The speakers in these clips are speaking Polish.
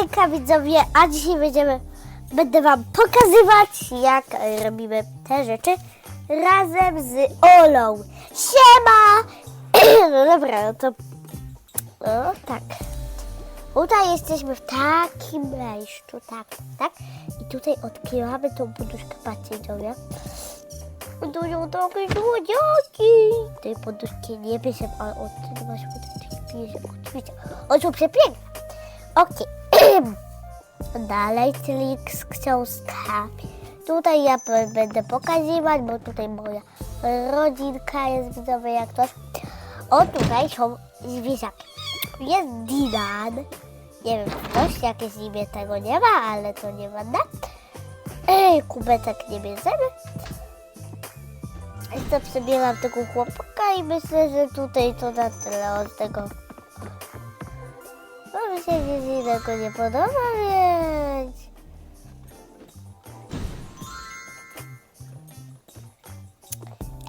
Hejka widzowie, a dzisiaj będziemy, będę wam pokazywać jak e, robimy te rzeczy razem z Olą. Siema! No dobra, no to no tak. Tutaj jesteśmy w takim miejscu, tak, tak. I tutaj odkrywamy tą poduszkę, patrzcie widzowie. Tu są takie słodziaki. Tej poduszki nie bierze, ale od tego masz oczywiście. One są przepiękne. Okej. Dalej trik z książkami. Tutaj ja będę pokazywać, bo tutaj moja rodzinka jest widzowie jak coś. O, tutaj są zwierzaki. Jest Dinan. Nie wiem, ktoś jakieś imię tego nie ma, ale to nie ważne. Ej, kubetek nie bierzemy. Ja przebieram tego chłopaka i myślę, że tutaj to na tyle od tego. No mi się nic innego nie podoba, więc...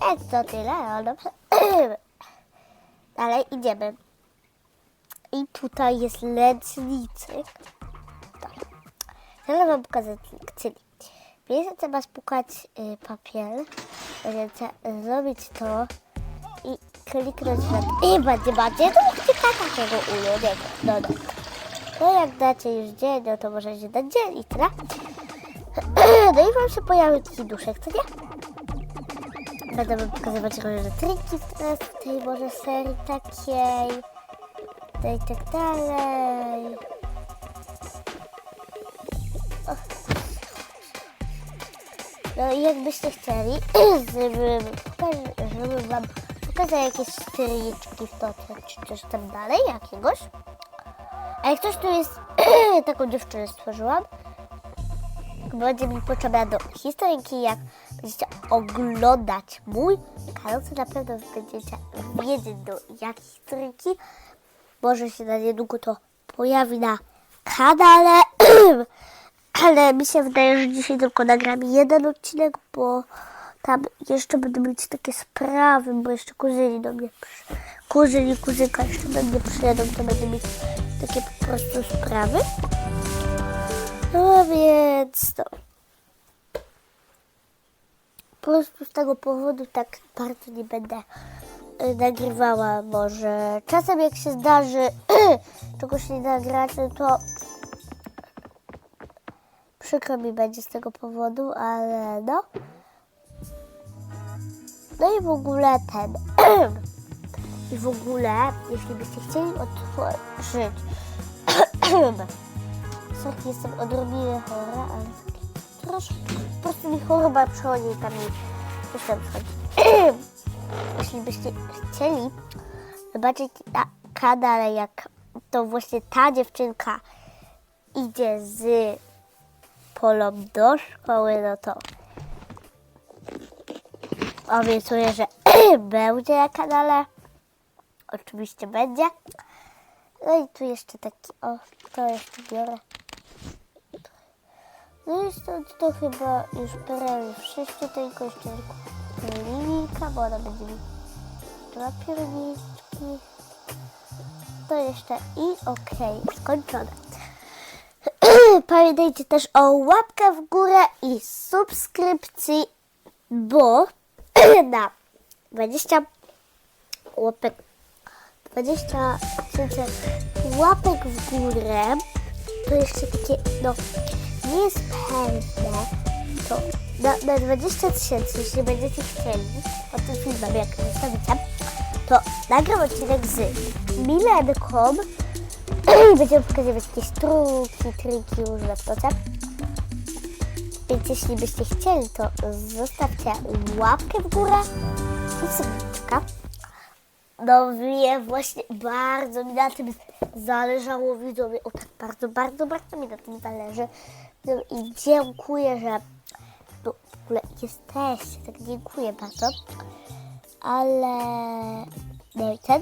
E, to tyle, no dobrze. Dalej idziemy. I tutaj jest leczniczek. Tak. Teraz wam pokazać czyli. Pierwsze trzeba spukać y, papier, trzeba zrobić to i kliknąć na i będzie, będzie, to chcę takiego ulubionego. No, no. No jak dacie już dzień, no to możecie dać dzień i. No i wam się pojawi taki duszek, co nie? Będę wam pokazywać różne triki teraz w tej może serii takiej. Tutaj i tak dalej. No i jakbyście chcieli, żeby, żeby wam pokazać jakieś styliczki w to, czy coś tam dalej, jakiegoś. A jak ktoś tu jest, taką dziewczynę stworzyłam, będzie mi potrzebna do historyjki, jak będziecie oglądać mój kanał, to na pewno będziecie wiedzieć do jakiej historyjki. Może się na niedługo to pojawi na kanale. Ale mi się wydaje, że dzisiaj tylko nagram jeden odcinek, bo tam jeszcze będę mieć takie sprawy, bo jeszcze kuzyni do mnie kuzyni, kuzynka jeszcze do mnie przyjadą, to będę mieć takie po prostu sprawy. No więc to. Po prostu z tego powodu tak bardzo nie będę y, nagrywała może. Czasem jak się zdarzy czegoś nie nagrać, no to przykro mi będzie z tego powodu, ale no. No i w ogóle ten. I w ogóle, jeśli byście chcieli otworzyć. Sorki, jestem odrobinę chora, ale troszkę. Po prostu mi choroba przychodzi i tam mi coś tam przychodzi. jeśli byście chcieli zobaczyć na kanale, jak to właśnie ta dziewczynka idzie z polą do szkoły, no to obiecuję, że będzie na kanale. Oczywiście będzie. No i tu jeszcze taki, o, to jeszcze biorę. No i stąd to chyba już prawie wszystko, tylko jeszcze linijka, bo ona będzie mi dwa pierniczki. To jeszcze i okej, skończone. Pamiętajcie też o łapkę w górę i subskrypcji, bo na 20 łapek 20 tysięcy łapek w górę to jeszcze takie, no nie jest pewne, to na, na 20 tysięcy, jeśli będziecie chcieli o tym filmem, jak zostawicie, to nagram odcinek z Milenką i będziemy pokazywać jakieś truki, triki różne w toce. Więc jeśli byście chcieli, to zostawcie łapkę w górę i subeczka. No mnie właśnie bardzo mi na tym zależało widzowie. O tak bardzo, bardzo, bardzo mi na tym zależy. No I dziękuję, że no, w ogóle jesteście. Tak dziękuję bardzo. Ale no i ten.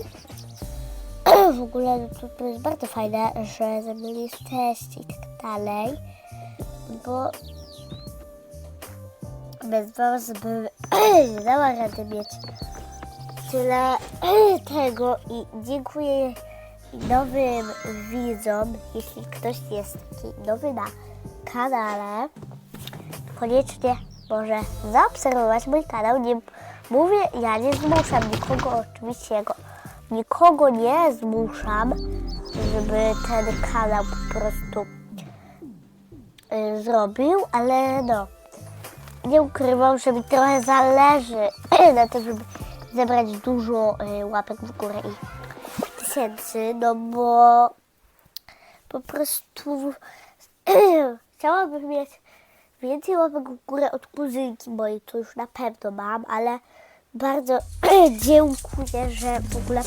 W ogóle no to, to jest bardzo fajne, że ze mną jesteście i tak dalej. Bo bez was bym dała rady mieć tyle tego i dziękuję nowym widzom, jeśli ktoś jest taki nowy na kanale, koniecznie może zaobserwować mój kanał. Nie mówię, ja nie zmuszam nikogo, oczywiście jego, nikogo nie zmuszam, żeby ten kanał po prostu y, zrobił, ale no, nie ukrywam, że mi trochę zależy na tym, żeby zebrać dużo y, łapek w górę i tysięcy, no bo po prostu chciałabym mieć więcej łapek w górę od kuzynki mojej, to już na pewno mam, ale bardzo dziękuję, że w ogóle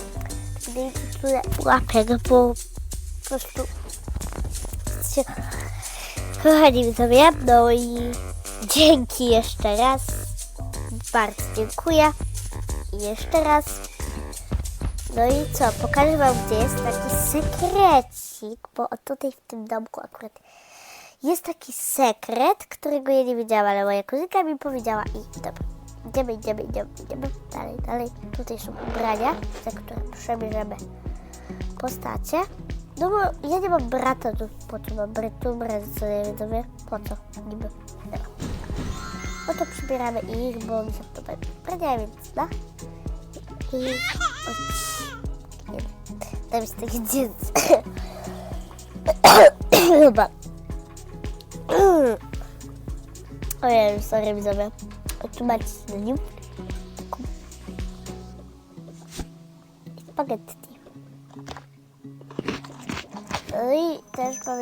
mieliście tyle łapek, bo po prostu się kochani widzowie, no i dzięki jeszcze raz, bardzo dziękuję i jeszcze raz. No i co, pokażę Wam, gdzie jest taki sekrecik, bo tutaj w tym domku akurat jest taki sekret, którego ja nie wiedziałam, ale moja kuzynka mi powiedziała i dobra. Idziemy, idziemy, idziemy, idziemy. Dalej, dalej. Tutaj są ubrania, za które przebierzemy postacie. No bo ja nie mam brata, to po co mam bratu, brat z widzowie? Po co? Niby. No to przybieramy ich, bo mi się podobają ubrania, więc no. I... O, nie. Tam jest taki dziecko. Chyba. Ojej, sorry widzowie. Tu macie na nim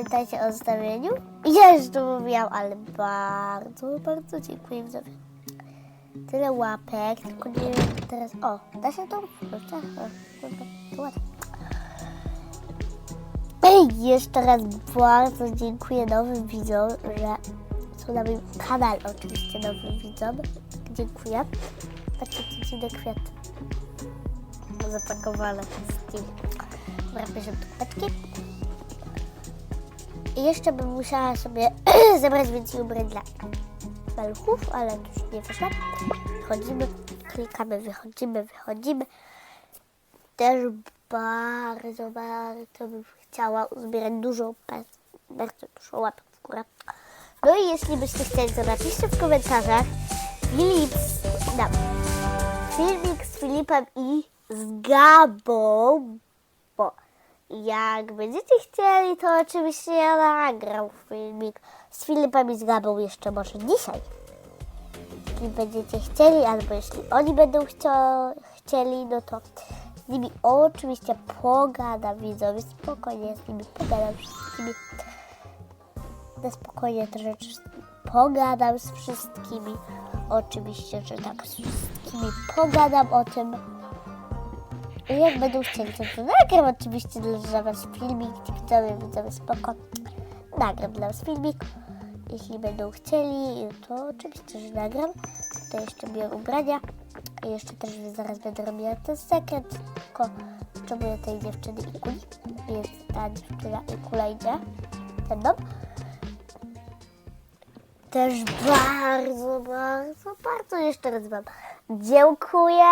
pamiętajcie o zestawieniu. Ja już to mówiłam, ale bardzo, bardzo dziękuję widzowie. Tyle łapek, tylko nie wiem teraz... O, da się to? Kurczę, o, ładnie. Ej, jeszcze raz bardzo dziękuję nowym widzom, że są na moim kanale oczywiście nowym widzom. Dziękuję. Patrzcie, co ci do kwiat. Zapakowane z tym. Dobra, bierzemy tu. Jeszcze bym musiała sobie zebrać więcej ubrań dla maluchów, ale to już nie wyszło. Wchodzimy, klikamy, wychodzimy, wychodzimy. Też bardzo, bardzo bym chciała uzbierać dużo, bardzo, dużo łapek w górę. No i jeśli byście chcieli, to napiszcie w komentarzach Filip, no, filmik z Filipem i z Gabą, jak będziecie chcieli, to oczywiście ja nagram filmik z Filipem i z Gabą jeszcze może dzisiaj. Jeśli będziecie chcieli, albo jeśli oni będą chcieli, no to z nimi oczywiście pogadam widzowie, spokojnie z nimi pogadam wszystkimi. Na spokojnie te rzeczy pogadam z wszystkimi. Oczywiście, że tak, z wszystkimi pogadam o tym. I jak będą chcieli, to, to nagram oczywiście dla Was filmik. Widzowie, widzowie, spoko. Nagram dla Was filmik. Jeśli będą chcieli, to oczywiście, że nagram. To jeszcze biorę ubrania. I jeszcze też zaraz będę robiła ten sekret. Tylko potrzebuję tej dziewczyny i kuli. Jest ta dziewczyna i kula idzie. Ten. Też bardzo, bardzo, bardzo jeszcze raz Wam dziękuję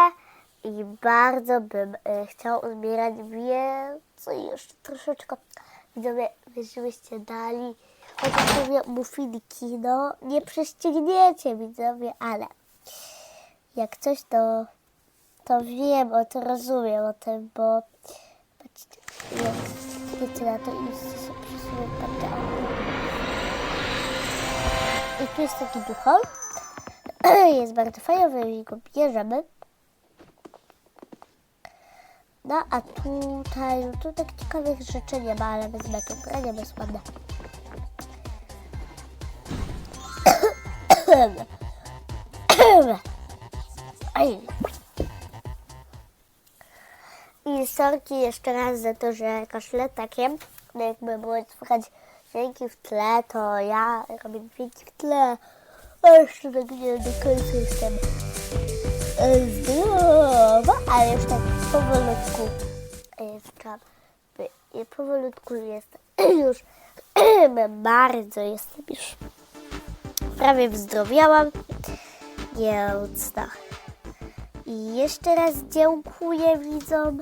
i bardzo bym e, chciał uzbierać więcej, jeszcze troszeczkę. Widzowie, żebyście dali chociaż muffinki, no nie prześcigniecie widzowie, ale jak coś to, to wiem, o to rozumiem o tym, bo patrzcie, jak wiecie na to i sobie przesuwam patrzę. I tu jest taki duchol. Jest bardzo fajny, i go bierzemy. No a tutaj, no tu tak ciekawych rzeczy nie ma, ale wezmę to granie bezładne. Ej. I sorki jeszcze raz za to, że kaszle takie, no jakby było słychać dźwięki w tle, to ja robię dźwięki w tle, a jeszcze tak nie do końca jestem e, zdrowa, ale już tak powolutku e, powolutku jestem już bardzo jestem już prawie wyzdrowiałam, więc. I jeszcze raz dziękuję widzom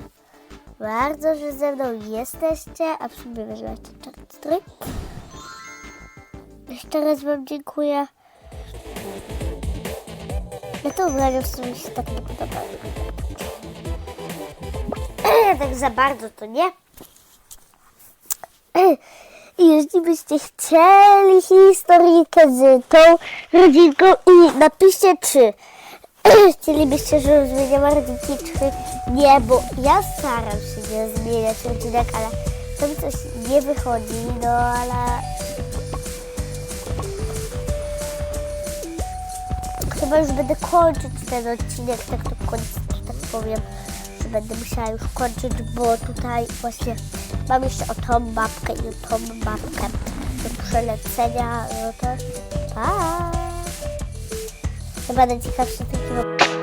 bardzo, że ze mną jesteście, a przybywa jeszcze cztery. Jeszcze raz Wam dziękuję. Ja to ubranie w sumie się tak nie podoba. Tak za bardzo to nie. I jeśli byście chcieli historyjkę z tą rodzinką i napiszcie czy chcielibyście, żebym zmieniała rodzinki, czy nie, bo ja staram się nie zmieniać rodzinek, ale to mi coś nie wychodzi, no ale chyba już będę kończyć ten odcinek, tak to końc, tak powiem, będę musiała już kończyć, bo tutaj właśnie mam jeszcze o tą babkę i o tą babkę do przelecenia, no to pa! Chyba najciekawsze takie